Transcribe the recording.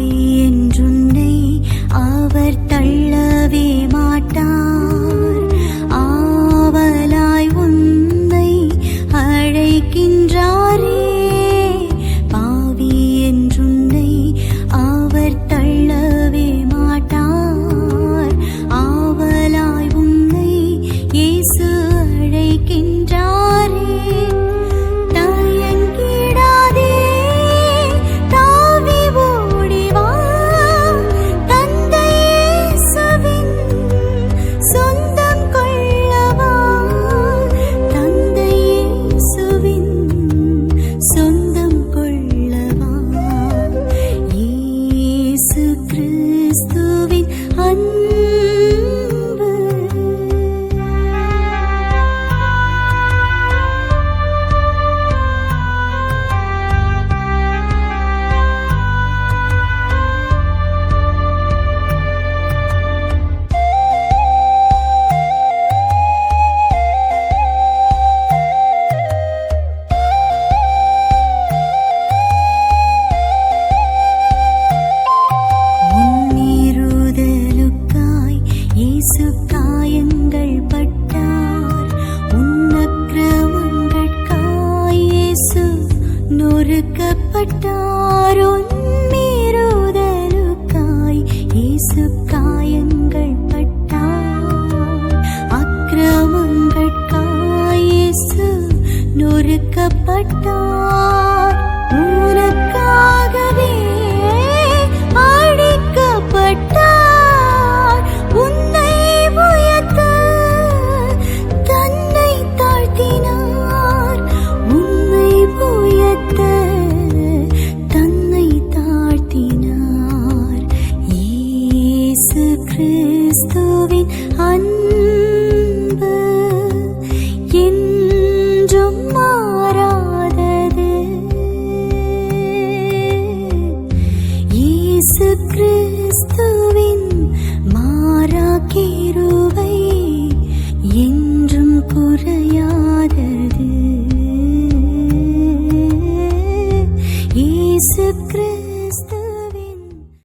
leave. இயேசு பட்டார். உன்னக்கிரமங்கட்காய் இயேசு காயங்கள் பட்டார். அக்கிரமங்கட்காய் இயேசு நொறுக்கப்பட்டார். உனக்காகவே இயேசு கிறிஸ்துவின் அன்பு என்றும் மாறாதது. இயேசு கிறிஸ்துவின் மாறா கிருவை என்றும் குறையாதது. இயேசு கிறிஸ்து